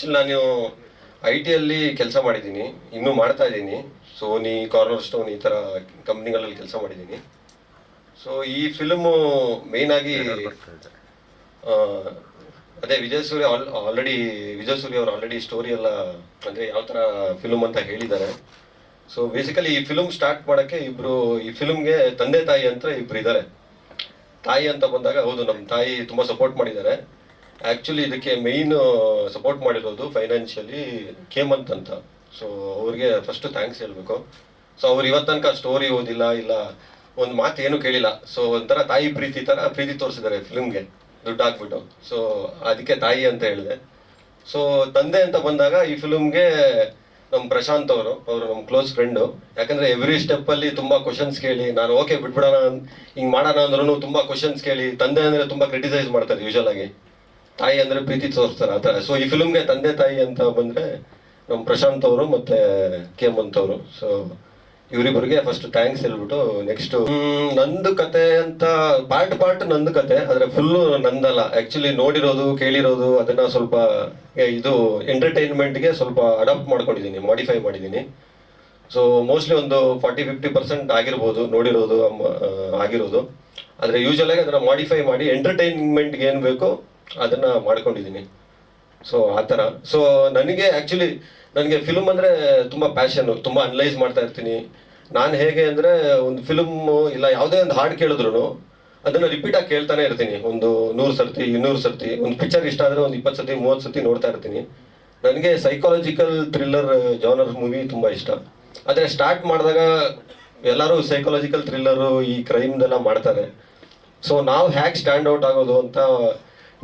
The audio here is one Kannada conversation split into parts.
ಆ್ಯಕ್ಚುಲಿ ನಾನು ಐ ಟಿಯಲ್ಲಿ ಕೆಲಸ ಮಾಡಿದ್ದೀನಿ, ಇನ್ನೂ ಮಾಡ್ತಾ ಇದ್ದೀನಿ. ಸೋನಿ ಕಾರ್ನರ್ ಸ್ಟೋನ್ ಈ ಥರ ಕಂಪ್ನಿಗಳಲ್ಲಿ ಕೆಲಸ ಮಾಡಿದ್ದೀನಿ. ಸೊ ಈ ಫಿಲ್ಮು ಮೇಯ್ನಾಗಿ ಅದೇ ವಿಜಯ್ ಸೂರ್ಯ ಆಲ್ ಆಲ್ರೆಡಿ ವಿಜಯ್ ಸೂರ್ಯ ಅವರು ಆಲ್ರೆಡಿ ಸ್ಟೋರಿ ಎಲ್ಲ, ಅಂದರೆ ಯಾವ ಥರ ಫಿಲ್ಮ್ ಅಂತ ಹೇಳಿದ್ದಾರೆ. ಸೊ ಬೇಸಿಕಲಿ ಈ ಫಿಲ್ಮ್ ಸ್ಟಾರ್ಟ್ ಮಾಡೋಕ್ಕೆ ಇಬ್ಬರು ಈ ಫಿಲ್ಮ್ಗೆ ತಂದೆ ತಾಯಿ ಅಂತ ಇಬ್ರು ಇದ್ದಾರೆ. ತಾಯಿ ಅಂತ ಬಂದಾಗ ಹೌದು ನಮ್ಮ ತಾಯಿ ತುಂಬ ಸಪೋರ್ಟ್ ಮಾಡಿದ್ದಾರೆ. ಆ್ಯಕ್ಚುಲಿ ಇದಕ್ಕೆ ಮೇಯ್ನ್ ಸಪೋರ್ಟ್ ಮಾಡಿರೋದು ಫೈನಾನ್ಷಿಯಲಿ ಕೇಮಂತ್ ಅಂತ. ಸೊ ಅವ್ರಿಗೆ ಫಸ್ಟ್ ಥ್ಯಾಂಕ್ಸ್ ಹೇಳಬೇಕು. ಸೊ ಅವ್ರು ಇವತ್ತನಕ ತನಕ ಸ್ಟೋರಿ ಓದಿಲ್ಲ, ಇಲ್ಲ, ಒಂದು ಮಾತು ಏನು ಕೇಳಿಲ್ಲ. ಸೊ ಒಂಥರ ತಾಯಿ ಪ್ರೀತಿ ಥರ ಪ್ರೀತಿ ತೋರಿಸಿದ್ದಾರೆ ಫಿಲ್ಮ್ಗೆ ದುಡ್ಡು ಹಾಕ್ಬಿಟ್ಟು. ಸೊ ಅದಕ್ಕೆ ತಾಯಿ ಅಂತ ಹೇಳಿದೆ. ಸೊ ತಂದೆ ಅಂತ ಬಂದಾಗ ಈ ಫಿಲಮ್ಗೆ ನಮ್ಮ ಪ್ರಶಾಂತ್ ಅವರು ಅವರು ನಮ್ಮ ಕ್ಲೋಸ್ ಫ್ರೆಂಡು ಯಾಕಂದರೆ ಎವ್ರಿ ಸ್ಟೆಪ್ಪಲ್ಲಿ ತುಂಬ ಕ್ವಶನ್ಸ್ ಕೇಳಿ, ನಾನು ಓಕೆ ಬಿಟ್ಬಿಡೋಣ, ಹಿಂಗೆ ಮಾಡೋಣ ಅಂದ್ರೂ ತುಂಬ ಕ್ವಶನ್ಸ್ ಕೇಳಿ, ತಂದೆ ಅಂದರೆ ತುಂಬ ಕ್ರಿಟಿಸೈಸ್ ಮಾಡ್ತಾರೆ ಯೂಶಲ್ ಆಗಿ. ತಾಯಿ ಅಂದರೆ ಪ್ರೀತಿ ತೋರಿಸ್ತಾರೆ. ಆ ಥರ ಸೊ ಈ ಫಿಲ್ಮ್ಗೆ ತಂದೆ ತಾಯಿ ಅಂತ ಬಂದರೆ ನಮ್ಮ ಪ್ರಶಾಂತ್ ಅವರು ಮತ್ತು ಕೇಮಂತ್ ಅವರು. ಸೊ ಇವರಿಬ್ಬರಿಗೆ ಫಸ್ಟ್ ಥ್ಯಾಂಕ್ಸ್ ಹೇಳ್ಬಿಟ್ಟು ನೆಕ್ಸ್ಟ್ ನಂದು ಕತೆ ಅಂತ ಪಾರ್ಟ್ ಪಾರ್ಟ್ ನಂದು ಕತೆ, ಆದರೆ ಫುಲ್ಲು ನಂದಲ್ಲ. ಆ್ಯಕ್ಚುಲಿ ನೋಡಿರೋದು, ಕೇಳಿರೋದು, ಅದನ್ನ ಸ್ವಲ್ಪ ಇದು ಎಂಟರ್ಟೈನ್ಮೆಂಟ್ಗೆ ಸ್ವಲ್ಪ ಅಡಾಪ್ಟ್ ಮಾಡ್ಕೊಂಡಿದ್ದೀನಿ ಮಾಡಿಫೈ ಮಾಡಿದ್ದೀನಿ ಸೊ ಮೋಸ್ಟ್ಲಿ ಒಂದು ಫಾರ್ಟಿ ಫಿಫ್ಟಿ ಪರ್ಸೆಂಟ್ ಆಗಿರ್ಬೋದು, ನೋಡಿರೋದು ಆಗಿರೋದು. ಆದರೆ ಯೂಶಲಾಗಿ ಅದನ್ನ ಮಾಡಿಫೈ ಮಾಡಿ ಎಂಟರ್ಟೈನ್ಮೆಂಟ್ಗೆ ಏನು ಬೇಕೋ ಅದನ್ನ ಮಾಡ್ಕೊಂಡಿದ್ದೀನಿ ಸೊ ಆ ಥರ. ಸೊ ನನಗೆ ಆ್ಯಕ್ಚುಲಿ ನನಗೆ ಫಿಲ್ಮ್ ಅಂದರೆ ತುಂಬ ಪ್ಯಾಷನ್ನು ತುಂಬ ಅನಲೈಸ್ ಮಾಡ್ತಾ ಇರ್ತೀನಿ. ನಾನು ಹೇಗೆ ಅಂದರೆ ಒಂದು ಫಿಲ್ಮು ಇಲ್ಲ, ಯಾವುದೇ ಒಂದು ಹಾಡು ಕೇಳಿದ್ರು ಅದನ್ನು ರಿಪೀಟಾಗಿ ಕೇಳ್ತಾನೆ ಇರ್ತೀನಿ. ಒಂದು ನೂರು ಸರ್ತಿ, ಇನ್ನೂರು ಸರ್ತಿ, ಒಂದು ಪಿಕ್ಚರ್ ಇಷ್ಟ ಆದರೆ ಒಂದು ಇಪ್ಪತ್ತು ಸರ್ತಿ, ಮೂವತ್ತು ಸರ್ತಿ ನೋಡ್ತಾ ಇರ್ತೀನಿ. ನನಗೆ ಸೈಕಾಲಜಿಕಲ್ ಥ್ರಿಲ್ಲರ್ ಜಾನರ್ ಮೂವಿ ತುಂಬ ಇಷ್ಟ. ಆದರೆ ಸ್ಟಾರ್ಟ್ ಮಾಡಿದಾಗ ಎಲ್ಲರೂ ಸೈಕಾಲಜಿಕಲ್ ಥ್ರಿಲ್ಲರು ಈ ಕ್ರೈಮ್ದೆಲ್ಲ ಮಾಡ್ತಾರೆ. ಸೊ ನಾವು ಹ್ಯಾಕ್ ಸ್ಟ್ಯಾಂಡ್ ಔಟ್ ಆಗೋದು ಅಂತ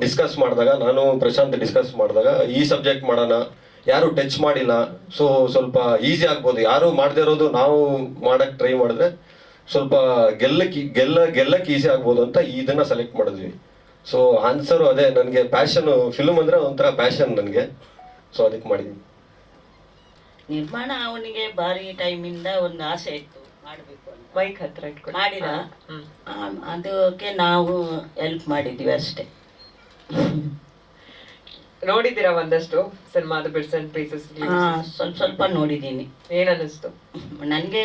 ಡಿಸ್ಕಸ್ ಮಾಡಿದಾಗ ನಾನು ಪ್ರಶಾಂತ್ ಡಿಸ್ಕಸ್ ಮಾಡಿದಾಗ ಈ ಸಬ್ಜೆಕ್ಟ್ ಮಾಡೋಣ ಯಾರು ಟಚ್ ಮಾಡಿಲ್ಲ ಸೊ ಸ್ವಲ್ಪ ಈಸಿ ಆಗ್ಬೋದು. ಯಾರು ಮಾಡದೇ ಇರೋದು ನಾವು ಮಾಡಕ್ಕೆ ಟ್ರೈ ಮಾಡಿದ್ರೆ ಸ್ವಲ್ಪ ಗೆಲ್ಲಕ್ಕೆ ಗೆಲ್ಲ ಗೆಲ್ಲಕ್ಕೆ ಈಸಿ ಆಗ್ಬೋದು ಅಂತ ಇದನ್ನ ಸೆಲೆಕ್ಟ್ ಮಾಡಿದ್ವಿ. ಸೊ ಆನ್ಸರು ಅದೇ ನನಗೆ ಪ್ಯಾಷನ್ ಫಿಲ್ಮ್ ಅಂದ್ರೆ ಒಂಥರ ಪ್ಯಾಷನ್ ನನಗೆ. ಸೊ ಅದಕ್ಕೆ ಮಾಡಿದ್ವಿ. ನಿರ್ಮಾಣ ಅವನಿಗೆ ಭಾರಿ ಟೈಮಿಂದ ಒಂದು ಆಸೆ ಇತ್ತು. ಮಾಡಬೇಕು ಅಂತ. ಮೈಕ್ ಹತ್ರ ಮಾಡಿದ? ಅದಕ್ಕೆ ನಾವು ಹೆಲ್ಪ್ ಮಾಡಿದ್ವಿ ಅಷ್ಟೇ. ನೋಡಿದ್ದೀರಾ ಒಂದಷ್ಟು ಸಿನಿಮಾದ ಬಿಟ್ಸ್ ಅಂಡ್ ಪೀಸಸ್ ಹಾ, ಸ್ವಲ್ಪ ಸ್ವಲ್ಪ ನೋಡಿದ್ದೀನಿ. ಏನನ್ನಿಸ್ತು? ನನಗೆ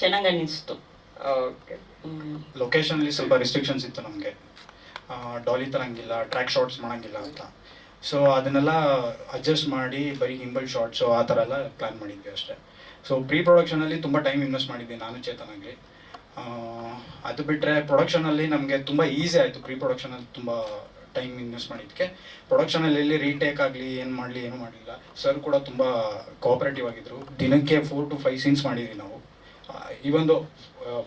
ಚೆನ್ನಾಗಿ ಅನ್ನಿಸ್ತು. ಓಕೆ. ಲೊಕೇಶನ್ ಅಲ್ಲಿ ಸ್ವಲ್ಪ ರಿಸ್ಟ್ರಿಕ್ಷನ್ಸ್ ಇತ್ತು ನಮಗೆ. ಡಾಲಿ ತರಂಗಿಲ್ಲ ಟ್ರ್ಯಾಕ್ ಶಾರ್ಟ್ಸ್ ಮಾಡಂಗಿಲ್ಲ ಅಂತ. ಸೊ ಅದನ್ನೆಲ್ಲ ಅಡ್ಜಸ್ಟ್ ಮಾಡಿ ಬರೀ ಹಿಂಬಲ್ ಶಾರ್ಟ್ಸು ಆ ಥರ ಎಲ್ಲ ಪ್ಲ್ಯಾನ್ ಮಾಡಿದ್ವಿ ಅಷ್ಟೇ. ಸೊ ಪ್ರೀ ಪ್ರೊಡಕ್ಷನಲ್ಲಿ ತುಂಬ ಟೈಮ್ ಇನ್ವೆಸ್ಟ್ ಮಾಡಿದ್ವಿ ನಾನು ಚೇತನಾಗಿ ಅದು ಬಿಟ್ಟರೆ ಪ್ರೊಡಕ್ಷನಲ್ಲಿ ನಮಗೆ ತುಂಬ ಈಸಿ ಆಯಿತು. ಪ್ರೀ ಪ್ರೊಡಕ್ಷನಲ್ಲಿ ತುಂಬ ಟೈಮ್ ಇನ್ವೆಸ್ಟ್ ಮಾಡಿದ್ದಕ್ಕೆ ಪ್ರೊಡಕ್ಷನಲ್ಲಿ ಎಲ್ಲಿ ರೀಟೇಕ್ ಆಗಲಿ, ಏನು ಮಾಡಲಿ, ಏನು ಮಾಡಲಿಲ್ಲ ಸರ್ ಕೂಡ ತುಂಬ ಕೋಆಪರೇಟಿವ್ ಆಗಿದ್ರು. ದಿನಕ್ಕೆ ಫೋರ್ ಟು ಫೈವ್ ಸೀನ್ಸ್ ಮಾಡಿದ್ವಿ ನಾವು. ಈ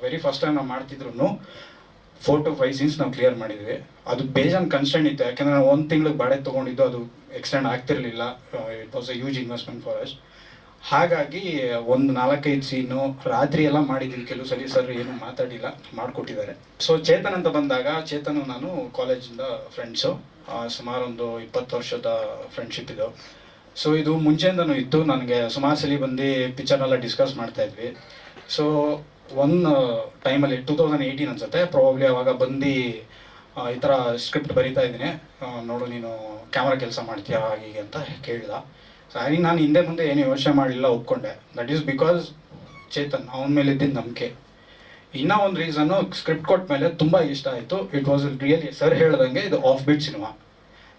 ವೆರಿ ಫಸ್ಟ್ ಟೈಮ್ ನಾವು ಮಾಡ್ತಿದ್ರು ಫೋರ್ ಟು ಫೈವ್ ಸೀನ್ಸ್ ನಾವು ಕ್ಲಿಯರ್ ಮಾಡಿದ್ವಿ. ಅದು ಬೇಜಾನ್ ಕನ್ಸ್ಟೆಂಟ್ ಇತ್ತು. ಯಾಕಂದ್ರೆ ನಾವು ಒಂದು ತಿಂಗ್ಳಿಗೆ ಬಾಡೆ ತೊಗೊಂಡಿದ್ದು ಅದು ಎಕ್ಸ್ಟೆಂಡ್ ಆಗ್ತಿರಲಿಲ್ಲ. It was a huge investment for us ಹಾಗಾಗಿ ಒಂದು ನಾಲ್ಕೈದು ಸೀನು ರಾತ್ರಿ ಎಲ್ಲ ಮಾಡಿದ್ದೀನಿ. ಕೆಲವು ಸಲ ಸರ್ ಏನು ಮಾತಾಡಿಲ್ಲ, ಮಾಡಿಕೊಟ್ಟಿದ್ದಾರೆ. ಸೊ ಚೇತನ್ ಅಂತ ಬಂದಾಗ, ಚೇತನು ನಾನು ಕಾಲೇಜಿಂದ ಫ್ರೆಂಡ್ಸು ಸುಮಾರು ಒಂದು ಇಪ್ಪತ್ತು ವರ್ಷದ ಫ್ರೆಂಡ್ಶಿಪ್ ಇದು. ಸೊ ಇದು ಮುಂಚೆಯಿಂದನೂ ಇತ್ತು. ನನಗೆ ಸುಮಾರು ಸಲ ಬಂದು ಪಿಕ್ಚರ್ನೆಲ್ಲ ಡಿಸ್ಕಸ್ ಮಾಡ್ತಾ ಇದ್ವಿ. ಸೊ ಒನ್ ಟೈಮಲ್ಲಿ ಟೂ ತೌಸಂಡ್ ಏಯ್ಟೀನ್ ಅನ್ಸುತ್ತೆ. ಪ್ರಾಬ್ಲಿ ಅವಾಗ ಬಂದು ಈ ಥರ ಸ್ಕ್ರಿಪ್ಟ್ ಬರಿತಾ ಇದ್ದೀನಿ. ನೋಡು, ನೀನು ಕ್ಯಾಮ್ರಾ ಕೆಲಸ ಮಾಡ್ತೀಯಾ, ಹೀಗೆ ಅಂತ ಕೇಳ್ದ. ಸೊ ನಾನು ಹಿಂದೆ ಮುಂದೆ ಏನು ಯೋಚನೆ ಮಾಡಲಿಲ್ಲ, ಒಪ್ಕೊಂಡೆ. ದಟ್ ಈಸ್ ಬಿಕಾಸ್ ಚೇತನ್ ಅವನ ಮೇಲೆ ಇದ್ದಿದ್ದ ನಂಬಿಕೆ. ಇನ್ನೂ ಒಂದು ರೀಸನ್ನು ಸ್ಕ್ರಿಪ್ಟ್ ಕೊಟ್ಟ ಮೇಲೆ ತುಂಬ ಇಷ್ಟ ಆಯಿತು. ಇಟ್ ವಾಸ್ ರಿಯಲಿ ಸರ್ ಹೇಳ್ದಂಗೆ ಇದು ಆಫ್ ಬಿಟ್ ಸಿನಿಮಾ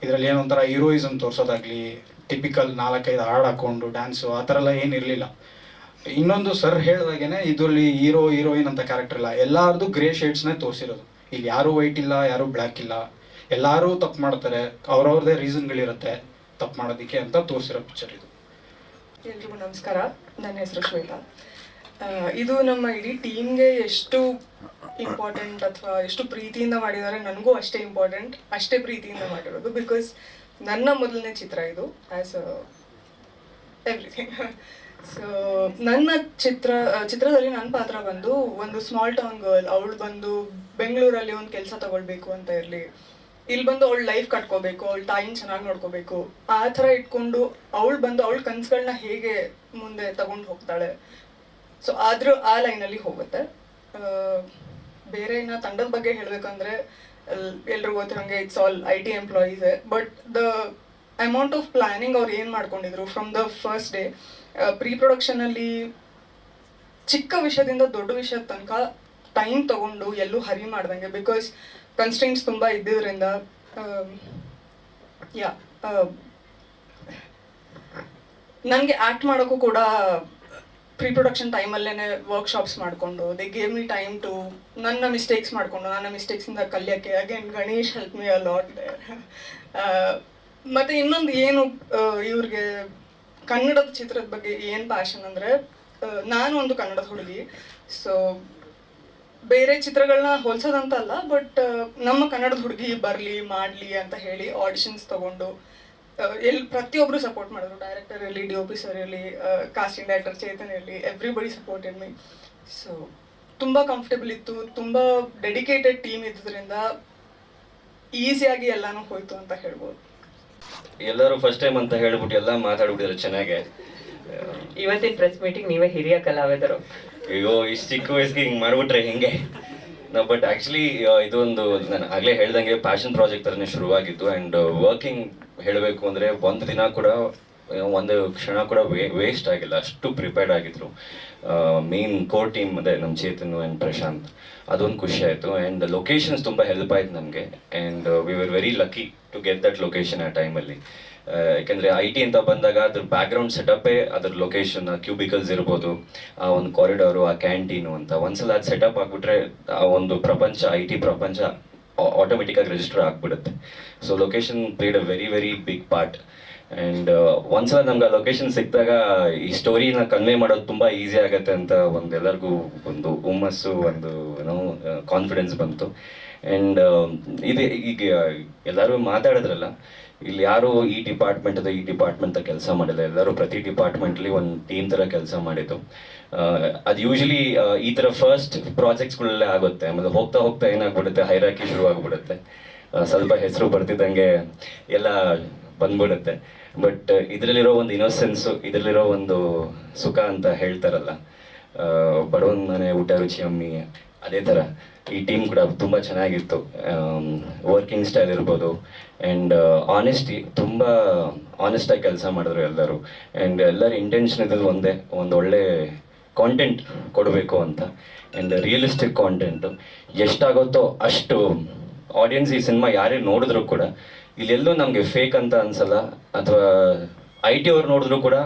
ಇದರಲ್ಲಿ ಏನೊಂಥರ ಹೀರೋಯಿಸಮ್ ತೋರಿಸೋದಾಗಲಿ ಟಿಪಿಕಲ್ ನಾಲ್ಕೈದು ಹಾಡು ಹಾಕೊಂಡು ಡ್ಯಾನ್ಸು ಆ ಥರ ಎಲ್ಲ ಏನಿರಲಿಲ್ಲ ಇನ್ನೊಂದು ಸರ್ ಹೇಳ್ದಾಗೇನೆ, ಇದರಲ್ಲಿ ಹೀರೋ ಹೀರೋಯಿನ್ ಅಂತ ಕ್ಯಾರೆಕ್ಟರ್ ಇಲ್ಲ. ಎಲ್ಲರದು ಗ್ರೇ ಶೇಡ್ಸ್ನೇ ತೋರಿಸಿರೋದು. ಇಲ್ಲಿ ಯಾರೂ ವೈಟ್ ಇಲ್ಲ, ಯಾರೂ ಬ್ಲ್ಯಾಕ್ ಇಲ್ಲ. ಎಲ್ಲರೂ ತಪ್ಪು ಮಾಡ್ತಾರೆ. ಅವ್ರವ್ರದ್ದೇ ರೀಸನ್ಗಳಿರುತ್ತೆ ತಪ್ಪು ಮಾಡೋದಕ್ಕೆ ಅಂತ ತೋರಿಸಿರೋ ಪಿಕ್ಚರ್ ಇದು. ಎಲ್ರಿಗೂ ನಮಸ್ಕಾರ. ನನ್ನ ಹೆಸರು ಶ್ವೇತಾ. ಇದು ನಮ್ಮ ಇಡೀ ಟೀಮ್ಗೆ ಎಷ್ಟು ಇಂಪಾರ್ಟೆಂಟ್ ಅಥವಾ ಎಷ್ಟು ಪ್ರೀತಿಯಿಂದ ಮಾಡಿದ್ದಾರೆ ನನಗೂ ಅಷ್ಟೇ ಇಂಪಾರ್ಟೆಂಟ್ ಅಷ್ಟೇ ಪ್ರೀತಿಯಿಂದ ಮಾಡಿರೋದು ಬಿಕಾಸ್ ನನ್ನ ಮೊದಲನೇ ಚಿತ್ರ ಇದು ಆ್ಯಸ್ ಎವ್ರಿಥಿಂಗ್ ಸೊ ನನ್ನ ಚಿತ್ರ, ಚಿತ್ರದಲ್ಲಿ ನನ್ನ ಪಾತ್ರ ಬಂದು ಒಂದು ಸ್ಮಾಲ್ ಟೌನ್ ಗರ್ಲ್ ಅವಳು ಬಂದು ಬೆಂಗಳೂರಲ್ಲಿ ಒಂದು ಕೆಲಸ ತಗೊಳ್ಬೇಕು ಅಂತ ಇರಲಿ. ಇಲ್ಲಿ ಬಂದು ಅವಳು ಲೈಫ್ ಕಟ್ಕೋಬೇಕು, ಅವಳ ತಾಯಿನ ಚೆನ್ನಾಗಿ ನೋಡ್ಕೋಬೇಕು. ಆ ಥರ ಇಟ್ಕೊಂಡು ಅವಳು ಬಂದು ಅವಳ ಕನ್ಸುಗಳನ್ನ ಹೇಗೆ ಮುಂದೆ ತಗೊಂಡು ಹೋಗ್ತಾಳೆ. ಸೊ ಆದರೂ ಆ ಲೈನಲ್ಲಿ ಹೋಗುತ್ತೆ. ಬೇರೆ ಇನ್ನು ತಂಡದ ಬಗ್ಗೆ ಹೇಳಬೇಕಂದ್ರೆ ಎಲ್ರಿಗೂ ಗೊತ್ತಿರೋಂಗೆ it's all I T employees but the amount of planning ಅವ್ರು ಏನು ಮಾಡ್ಕೊಂಡಿದ್ರು from the first day pre ಪ್ರೊಡಕ್ಷನಲ್ಲಿ ಚಿಕ್ಕ ವಿಷಯದಿಂದ ದೊಡ್ಡ ವಿಷಯದ ತನಕ ಟೈಮ್ ತಗೊಂಡು ಎಲ್ಲೂ ಹರಿ ಮಾಡ್ದಂಗೆ. ಬಿಕಾಸ್ ಕನ್ಸ್ಟೆಂಟ್ಸ್ ತುಂಬ ಇದ್ದಿದ್ರಿಂದ ಯಾ ನನಗೆ ಆ್ಯಕ್ಟ್ ಮಾಡೋಕ್ಕೂ ಕೂಡ ಪ್ರೀ ಪ್ರೊಡಕ್ಷನ್ ಟೈಮಲ್ಲೇ ವರ್ಕ್ಶಾಪ್ಸ್ ಮಾಡಿಕೊಂಡು they gave me time to ನನ್ನ ಮಿಸ್ಟೇಕ್ಸ್ ಮಾಡಿಕೊಂಡು, ನನ್ನ ಮಿಸ್ಟೇಕ್ಸಿಂದ ಕಲಿಯೋಕ್ಕೆ. Again Ganesh help me a lot ಮತ್ತು ಇನ್ನೊಂದು ಏನು ಇವ್ರಿಗೆ ಕನ್ನಡದ ಚಿತ್ರದ ಬಗ್ಗೆ ಏನು ಪ್ಯಾಷನ್ ಅಂದರೆ ನಾನು ಒಂದು ಕನ್ನಡದ ಹುಡುಗಿ. ಸೊ ಬೇರೆ ಚಿತ್ರಗಳನ್ನ ಹೋಲ್ಸೋದಂತ ಅಲ್ಲ ಬಟ್ ನಮ್ಮ ಕನ್ನಡದ ಹುಡುಗಿ ಬರಲಿ ಮಾಡಲಿ ಅಂತ ಹೇಳಿ ಆಡಿಷನ್ಸ್ ತಗೊಂಡು ಎಲ್ಲಿ ಪ್ರತಿಯೊಬ್ಬರು ಸಪೋರ್ಟ್ ಮಾಡಿದ್ರು. ಡೈರೆಕ್ಟರ್ ಇರಲಿ ಡಿ ಒ ಪಿ ಸರ್ ಇರಲಿ ಕಾಸ್ಟಿಂಗ್ ಡೈರೆಕ್ಟರ್ ಚೇತನ್ ಇರಲಿ ಎವ್ರಿಬಡಿ ಸಪೋರ್ಟ್ ಮೀ ಸೊ ತುಂಬ ಕಂಫರ್ಟೇಬಲ್ ಇತ್ತು. ತುಂಬ ಡೆಡಿಕೇಟೆಡ್ ಟೀಮ್ ಇದ್ದಿದ್ರಿಂದ ಈಸಿಯಾಗಿ ಎಲ್ಲಾನು ಹೋಯ್ತು ಅಂತ ಹೇಳ್ಬೋದು. ಎಲ್ಲರೂ ಫಸ್ಟ್ ಟೈಮ್ ಅಂತ ಹೇಳ್ಬಿಟ್ಟು ಎಲ್ಲ ಮಾತಾಡ್ಬಿಟ್ಟಿದ್ರು ಚೆನ್ನಾಗೆ. ಇವತ್ತಿನ ಪ್ರೆಸ್ ಮೀಟಿಂಗ್ ನೀವೇ ಹಿರಿಯ ಕಲಾವಿದರು. ಅಯ್ಯೋ ಇಷ್ಟು ಚಿಕ್ಕ ವಯಸ್ಸಿಗೆ ಹಿಂಗೆ ಮಾಡ್ಬಿಟ್ರೆ ಹೆಂಗೆ? ನಾವು ಬಟ್ ಆ್ಯಕ್ಚುಲಿ ಇದೊಂದು ನಾನು ಆಗಲೇ ಹೇಳ್ದಂಗೆ ಪ್ಯಾಷನ್ ಪ್ರಾಜೆಕ್ಟ್ ಥರನೇ ಶುರುವಾಗಿತ್ತು ಆ್ಯಂಡ್ ವರ್ಕಿಂಗ್ ಹೇಳಬೇಕು ಅಂದರೆ ಒಂದು ದಿನ ಕೂಡ ಒಂದು ಕ್ಷಣ ಕೂಡ ವೇ ವೇಸ್ಟ್ ಆಗಿಲ್ಲ. ಅಷ್ಟು ಪ್ರಿಪೇರ್ಡ್ ಆಗಿದ್ರು. ಮೇನ್ ಕೋರ್ ಟೀಮ್ ಅದೇ ನಮ್ಮ ಚೇತನ್ ಆ್ಯಂಡ್ ಪ್ರಶಾಂತ್. ಅದೊಂದು ಖುಷಿ ಆಯಿತು ಆ್ಯಂಡ್ ಲೊಕೇಶನ್ಸ್ ತುಂಬ ಹೆಲ್ಪ್ ಆಯ್ತು ನಮಗೆ. And we were very lucky to get that location ಆ ಟೈಮಲ್ಲಿ ಯಾಕೆಂದರೆ ಐ ಟಿ ಅಂತ ಬಂದಾಗ ಅದ್ರ ಬ್ಯಾಕ್ಗ್ರೌಂಡ್ ಸೆಟಪ್ಪೇ ಅದ್ರ ಲೊಕೇಶನ್ ಕ್ಯೂಬಿಕಲ್ಸ್ ಇರ್ಬೋದು, ಆ ಒಂದು ಕಾರಿಡಾರು ಆ ಕ್ಯಾಂಟೀನು ಅಂತ. ಒಂದ್ಸಲ ಅದು ಸೆಟಪ್ ಆಗಿಬಿಟ್ರೆ ಆ ಒಂದು ಪ್ರಪಂಚ ಐ ಟಿ ಪ್ರಪಂಚ ಆಟೋಮೆಟಿಕಾಗಿ ರಿಜಿಸ್ಟರ್ ಆಗಿಬಿಡುತ್ತೆ. So location played a very very big part and ಒಂದ್ಸಲ ನಮ್ಗೆ ಆ ಲೊಕೇಶನ್ ಸಿಕ್ಕಿದಾಗ ಈ ಸ್ಟೋರಿನ ಕನ್ವೆ ಮಾಡೋದು ತುಂಬ ಈಸಿ ಆಗುತ್ತೆ ಅಂತ ಒಂದು ಎಲ್ಲರಿಗೂ ಒಂದು ಹುಮ್ಮಸ್ಸು, ಒಂದು ಏನೋ ಕಾನ್ಫಿಡೆನ್ಸ್ ಬಂತು. ಆ್ಯಂಡ್ ಇದು ಈಗ ಎಲ್ಲರೂ ಮಾತಾಡಿದ್ರಲ್ಲ, ಇಲ್ಲಿ ಯಾರು ಈ ಡಿಪಾರ್ಟ್ಮೆಂಟ್ ಈ ಡಿಪಾರ್ಟ್ಮೆಂಟ್ ಕೆಲಸ ಮಾಡಿಲ್ಲ. ಎಲ್ಲರೂ ಪ್ರತಿ ಡಿಪಾರ್ಟ್ಮೆಂಟ್ಲಿ ಒಂದು ಟೀಮ್ ಥರ ಕೆಲಸ ಮಾಡಿದ್ದು. ಅದು ಯೂಶಲಿ ಈ ಥರ ಫಸ್ಟ್ ಪ್ರಾಜೆಕ್ಟ್ಸ್ಗಳಲ್ಲೇ ಆಗುತ್ತೆ. ಆಮೇಲೆ ಹೋಗ್ತಾ ಹೋಗ್ತಾ ಏನಾಗ್ಬಿಡುತ್ತೆ? ಹೈರಾಕಿ ಶುರು ಆಗಿಬಿಡುತ್ತೆ. ಸ್ವಲ್ಪ ಹೆಸರು ಬರ್ತಿದ್ದಂಗೆ ಎಲ್ಲ ಬಂದ್ಬಿಡುತ್ತೆ. ಬಟ್ ಇದರಲ್ಲಿರೋ ಒಂದು ಇನ್ನೋಸೆನ್ಸು ಇದರಲ್ಲಿರೋ ಒಂದು ಸುಖ ಅಂತ ಹೇಳ್ತಾರಲ್ಲ. ಬಡವನ ಮನೆ, ಊಟ ರುಚಿ, ಅಮ್ಮಿ ಅದೇ ಥರ ಈ ಟೀಮ್ ಕೂಡ ತುಂಬ ಚೆನ್ನಾಗಿತ್ತು. ವರ್ಕಿಂಗ್ ಸ್ಟೈಲ್ ಇರ್ಬೋದು ಆ್ಯಂಡ್ ಆನೆಸ್ಟಿ ತುಂಬ ಆನೆಸ್ಟಾಗಿ ಕೆಲಸ ಮಾಡಿದ್ರು ಎಲ್ಲರೂ. ಆ್ಯಂಡ್ ಎಲ್ಲರ ಇಂಟೆನ್ಷನ್ ಇದ್ರಲ್ಲಿ ಒಂದೇ, ಒಂದು ಒಳ್ಳೆ ಕಾಂಟೆಂಟ್ ಕೊಡಬೇಕು ಅಂತ. ಆ್ಯಂಡ್ ರಿಯಲಿಸ್ಟಿಕ್ ಕಾಂಟೆಂಟು ಎಷ್ಟಾಗುತ್ತೋ ಅಷ್ಟು ಆಡಿಯನ್ಸ್ ಈ ಸಿನಿಮಾ ಯಾರೇ ನೋಡಿದ್ರು ಕೂಡ ಇಲ್ಲೆಲ್ಲೂ ನಮಗೆ ಫೇಕ್ ಅಂತ ಅನ್ಸಲ್ಲ. ಅಥವಾ ಐ ಟಿ ಅವ್ರು ನೋಡಿದ್ರು ಕೂಡ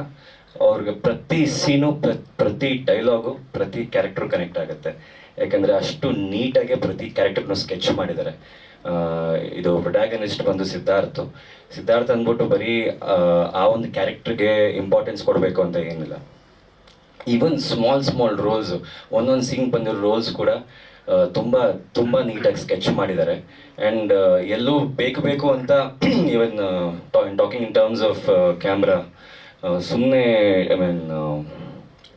ಅವ್ರಿಗೆ ಪ್ರತಿ ಸೀನು ಪ್ರತಿ ಡೈಲಾಗು ಪ್ರತಿ ಕ್ಯಾರೆಕ್ಟರ್ ಕನೆಕ್ಟ್ ಆಗುತ್ತೆ. ಯಾಕಂದರೆ ಅಷ್ಟು ನೀಟಾಗಿ ಪ್ರತಿ ಕ್ಯಾರೆಕ್ಟರ್ನು ಸ್ಕೆಚ್ ಮಾಡಿದ್ದಾರೆ. ಇದು ಪ್ರೊಟ್ಯಾಗನಿಸ್ಟ್ ಬಂದು ಸಿದ್ಧಾರ್ಥ್. ಸಿದ್ಧಾರ್ಥ್ ಅಂದ್ಬಿಟ್ಟು ಬರೀ ಆ, ಒಂದು ಕ್ಯಾರೆಕ್ಟರ್ಗೆ ಇಂಪಾರ್ಟೆನ್ಸ್ ಕೊಡಬೇಕು ಅಂತ ಏನಿಲ್ಲ. ಈವನ್ ಸ್ಮಾಲ್ ಸ್ಮಾಲ್ ರೋಲ್ಸ್ ಒಂದೊಂದು ಸಿಂಗ್ ಬಂದಿರೋ ರೋಲ್ಸ್ ಕೂಡ ತುಂಬ ತುಂಬ ನೀಟಾಗಿ ಸ್ಕೆಚ್ ಮಾಡಿದ್ದಾರೆ. ಆ್ಯಂಡ್ ಎಲ್ಲೂ ಬೇಕು ಬೇಕು ಅಂತ even talking in terms of camera ಸುಮ್ಮನೆ ಐ ಮೀನ್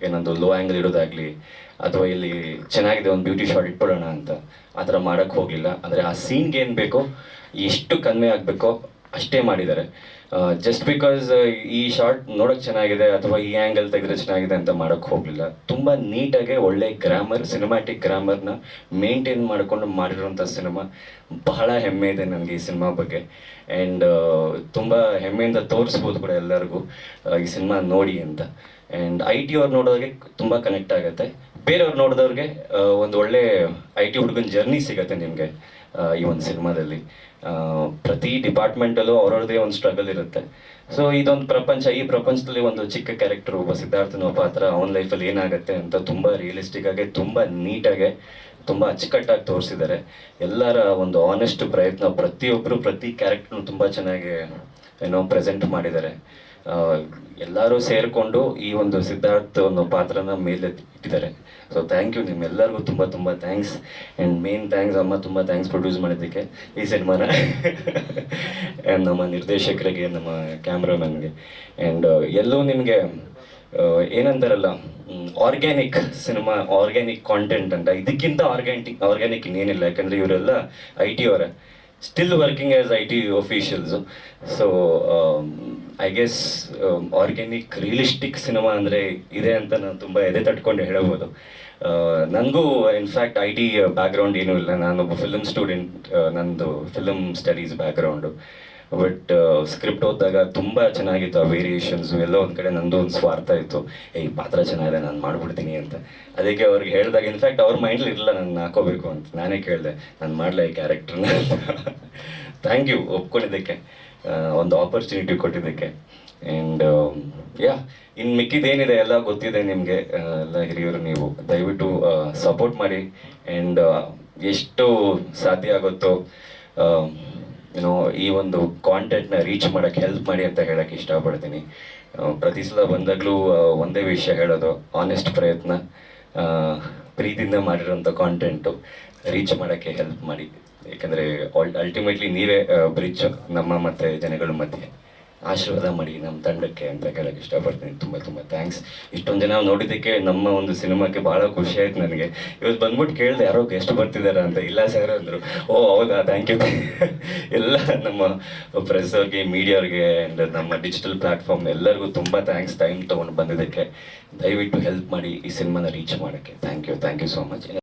ಏನೊಂದು ಲೋ ಆ್ಯಂಗಲ್ ಇಡೋದಾಗಲಿ ಅಥವಾ ಇಲ್ಲಿ ಚೆನ್ನಾಗಿದೆ ಒಂದು ಬ್ಯೂಟಿ ಶಾಟ್ ಇಟ್ಬಿಡೋಣ ಅಂತ ಆ ಥರ ಮಾಡೋಕ್ಕೆ ಹೋಗಲಿಲ್ಲ. ಅಂದರೆ ಆ ಸೀನ್ಗೆ ಏನು ಬೇಕೋ, ಎಷ್ಟು ಕನ್ವೆ ಆಗಬೇಕೋ ಅಷ್ಟೇ ಮಾಡಿದ್ದಾರೆ. ಜಸ್ಟ್ ಬಿಕಾಸ್ ಈ ಶಾರ್ಟ್ ನೋಡೋಕೆ ಚೆನ್ನಾಗಿದೆ ಅಥವಾ ಈ ಆ್ಯಂಗಲ್ ತೆಗೆದ್ರೆ ಚೆನ್ನಾಗಿದೆ ಅಂತ ಮಾಡೋಕ್ಕೆ ಹೋಗಲಿಲ್ಲ. ತುಂಬ ನೀಟಾಗಿ ಒಳ್ಳೆ ಗ್ರಾಮರ್ ಸಿನಿಮ್ಯಾಟಿಕ್ ಗ್ರಾಮರ್ನ ಮೇಂಟೈನ್ ಮಾಡಿಕೊಂಡು ಮಾಡಿರುವಂಥ ಸಿನಿಮಾ ಬಹಳ ಹೆಮ್ಮೆ ಇದೆ ನನಗೆ ಈ ಸಿನಿಮಾ ಬಗ್ಗೆ. ಆ್ಯಂಡ್ ತುಂಬ ಹೆಮ್ಮೆಯಿಂದ ತೋರಿಸ್ಬೋದು ಕೂಡ ಎಲ್ಲರಿಗೂ ಈ ಸಿನಿಮಾ ನೋಡಿ ಅಂತ. ಆ್ಯಂಡ್ ಐ ಟಿ ಅವ್ರು ನೋಡೋರಿಗೆ ತುಂಬ ಕನೆಕ್ಟ್ ಆಗುತ್ತೆ. ಬೇರೆಯವ್ರು ನೋಡಿದವ್ರಿಗೆ ಒಂದು ಒಳ್ಳೆ ಐ ಟಿ ಹುಡುಗನ ಜರ್ನಿ ಸಿಗುತ್ತೆ ನಿಮಗೆ. ಈ ಒಂದು ಸಿನಿಮಾದಲ್ಲಿ. ಪ್ರತಿ ಡಿಪಾರ್ಟ್ಮೆಂಟಲ್ಲೂ ಅವ್ರವ್ರದೇ ಒಂದು ಸ್ಟ್ರಗಲ್ ಇರುತ್ತೆ. ಸೊ ಇದೊಂದು ಪ್ರಪಂಚ, ಈ ಪ್ರಪಂಚದಲ್ಲಿ ಒಂದು ಚಿಕ್ಕ ಕ್ಯಾರೆಕ್ಟರ್ ಒಬ್ಬ ಸಿದ್ಧಾರ್ಥನ ಪಾತ್ರ ಅವನ ಲೈಫಲ್ಲಿ ಏನಾಗುತ್ತೆ ಅಂತ ತುಂಬ ರಿಯಲಿಸ್ಟಿಕ್ ಆಗಿ, ತುಂಬ ನೀಟಾಗಿ ತುಂಬ ಅಚ್ಚುಕಟ್ಟಾಗಿ ತೋರಿಸಿದ್ದಾರೆ. ಎಲ್ಲರ ಒಂದು ಆನೆಸ್ಟ್ ಪ್ರಯತ್ನ ಪ್ರತಿಯೊಬ್ಬರು ಪ್ರತಿ ಕ್ಯಾರೆಕ್ಟರ್ನು ತುಂಬ ಚೆನ್ನಾಗಿ ಏನೋ ಪ್ರೆಸೆಂಟ್ ಮಾಡಿದ್ದಾರೆ. ಎಲ್ಲರೂ ಸೇರಿಕೊಂಡು ಈ ಒಂದು ಸಿದ್ಧಾರ್ಥ ಒಂದು ಪಾತ್ರನ ಮೇಲೆ ಇಟ್ಟಿದ್ದಾರೆ. ಸೊ ಥ್ಯಾಂಕ್ ಯು ನಿಮ್ಮೆಲ್ಲರಿಗೂ ತುಂಬ ತುಂಬ ಥ್ಯಾಂಕ್ಸ್ ಆ್ಯಂಡ್ ಮೇನ್ ಥ್ಯಾಂಕ್ಸ್ ಅಮ್ಮ ತುಂಬ ಥ್ಯಾಂಕ್ಸ್ ಪ್ರೊಡ್ಯೂಸ್ ಮಾಡಿದ್ದಕ್ಕೆ ಈ ಸಿನಿಮಾನ. ಆ್ಯಂಡ್ ನಮ್ಮ ನಿರ್ದೇಶಕರಿಗೆ, ನಮ್ಮ ಕ್ಯಾಮ್ರಾಮನ್ಗೆ ಆ್ಯಂಡ್ ಎಲ್ಲೂ ನಿಮಗೆ ಏನಂತಾರಲ್ಲ ಆರ್ಗ್ಯಾನಿಕ್ ಸಿನಿಮಾ ಆರ್ಗ್ಯಾನಿಕ್ ಕಾಂಟೆಂಟ್ ಅಂತ. ಇದಕ್ಕಿಂತ ಆರ್ಗ್ಯಾನಿಕ್ ಆರ್ಗ್ಯಾನಿಕ್ ಇನ್ನೇನಿಲ್ಲ. ಯಾಕಂದರೆ ಇವರೆಲ್ಲ ಐ ಟಿ ಅವರೇ. Still working as I T officials so I guess organic realistic cinema ಅಂದರೆ ಇದೆ ಅಂತ ನಾನು ತುಂಬ ಎದೆ ತಟ್ಕೊಂಡು ಹೇಳ್ಬೋದು ನನಗೂ ಇನ್ಫ್ಯಾಕ್ಟ್ ಐ ಟಿ ಬ್ಯಾಕ್ಗ್ರೌಂಡ್ ಏನೂ ಇಲ್ಲ. ನಾನೊಬ್ಬ ಫಿಲಮ್ ಸ್ಟೂಡೆಂಟ್ ನಂದು film studies background but script ಓದಿದಾಗ ತುಂಬ ಚೆನ್ನಾಗಿತ್ತು ಆ ವೇರಿಯೇಷನ್ಸು ಎಲ್ಲ ಒಂದು ಕಡೆ ನಂದು ಒಂದು ಸ್ವಾರ್ಥ ಇತ್ತು. ಏ ಈ ಪಾತ್ರ ಚೆನ್ನಾಗಿದೆ, ನಾನು ಮಾಡ್ಬಿಡ್ತೀನಿ ಅಂತ. ಅದಕ್ಕೆ ಅವ್ರಿಗೆ ಹೇಳಿದಾಗ ಇನ್ಫ್ಯಾಕ್ಟ್ ಅವ್ರ ಮೈಂಡ್ಲಿ ಇರಲಿಲ್ಲ ನಾನು ಹಾಕೋಬೇಕು ಅಂತ. ನಾನೇ ಕೇಳಿದೆ, ನಾನು ಮಾಡಲ ಈ ಕ್ಯಾರೆಕ್ಟ್ರನ್ನ ಥ್ಯಾಂಕ್ ಯು ಒಪ್ಕೊಂಡಿದ್ದಕ್ಕೆ. ಒಂದು ಆಪರ್ಚುನಿಟಿ ಕೊಟ್ಟಿದ್ದಕ್ಕೆ. ಆ್ಯಂಡ್ ಯಾ ಇನ್ನು ಮಿಕ್ಕಿದ್ದೇನಿದೆ ಎಲ್ಲ ಗೊತ್ತಿದೆ ನಿಮಗೆ. ಎಲ್ಲ ಹಿರಿಯರು, ನೀವು ದಯವಿಟ್ಟು ಸಪೋರ್ಟ್ ಮಾಡಿ. ಆ್ಯಂಡ್ ಎಷ್ಟು ಸಾಧ್ಯ ಆಗುತ್ತೋ ಏನೋ ಈ ಒಂದು ಕಾಂಟೆಂಟ್ನ ರೀಚ್ ಮಾಡೋಕ್ಕೆ ಹೆಲ್ಪ್ ಮಾಡಿ ಅಂತ ಹೇಳಕ್ಕೆ ಇಷ್ಟಪಡ್ತೀನಿ. ಪ್ರತಿ ಸಲ ಬಂದಾಗಲೂ ಒಂದೇ ವಿಷಯ ಹೇಳೋದು ಆನೆಸ್ಟ್ ಪ್ರಯತ್ನ ಪ್ರೀತಿಯಿಂದ ಮಾಡಿರೋಂಥ ಕಾಂಟೆಂಟು ರೀಚ್ ಮಾಡೋಕ್ಕೆ ಹೆಲ್ಪ್ ಮಾಡಿ. ಯಾಕಂದರೆ ಅಲ್ಟಿಮೇಟ್ಲಿ ನೀವೇ ಬ್ರಿಡ್ಜ್ ನಮ್ಮ ಮತ್ತು ಜನಗಳ ಮಧ್ಯೆ. ಆಶೀರ್ವಾದ ಮಾಡಿ ನಮ್ಮ ತಂಡಕ್ಕೆ ಅಂತ ಕೇಳಕ್ಕೆ ಇಷ್ಟಪಡ್ತೀನಿ. ತುಂಬ ತುಂಬ ಥ್ಯಾಂಕ್ಸ್ ಇಷ್ಟೊಂದು ಜನ ನೋಡಿದ್ದಕ್ಕೆ ನಮ್ಮ ಒಂದು ಸಿನಿಮಾಕ್ಕೆ ಭಾಳ ಖುಷಿ ಆಯ್ತು ನನಗೆ. ಇವತ್ತು ಬಂದ್ಬಿಟ್ಟು ಕೇಳಿದೆ, ಯಾರೋ ಗೆಸ್ಟ್ ಬರ್ತಿದ್ದಾರೆ ಅಂತ. ಇಲ್ಲ ಸರ್ ಅಂದರು. ಓ, ಹೌದಾ? ಥ್ಯಾಂಕ್ ಯು ಎಲ್ಲ ನಮ್ಮ ಪ್ರೆಸ್ ಅವ್ರಿಗೆ ಮೀಡಿಯಾವ್ರಿಗೆ ಆ್ಯಂಡ್ ನಮ್ಮ ಡಿಜಿಟಲ್ ಪ್ಲ್ಯಾಟ್ಫಾರ್ಮ್ ಎಲ್ಲರಿಗೂ ತುಂಬ ಥ್ಯಾಂಕ್ಸ್ ಟೈಮ್ ತೊಗೊಂಡು ಬಂದಿದ್ದಕ್ಕೆ ದಯವಿಟ್ಟು ಹೆಲ್ಪ್ ಮಾಡಿ ಈ ಸಿನಿಮಾನ ರೀಚ್ ಮಾಡೋಕ್ಕೆ. Thank you thank you so much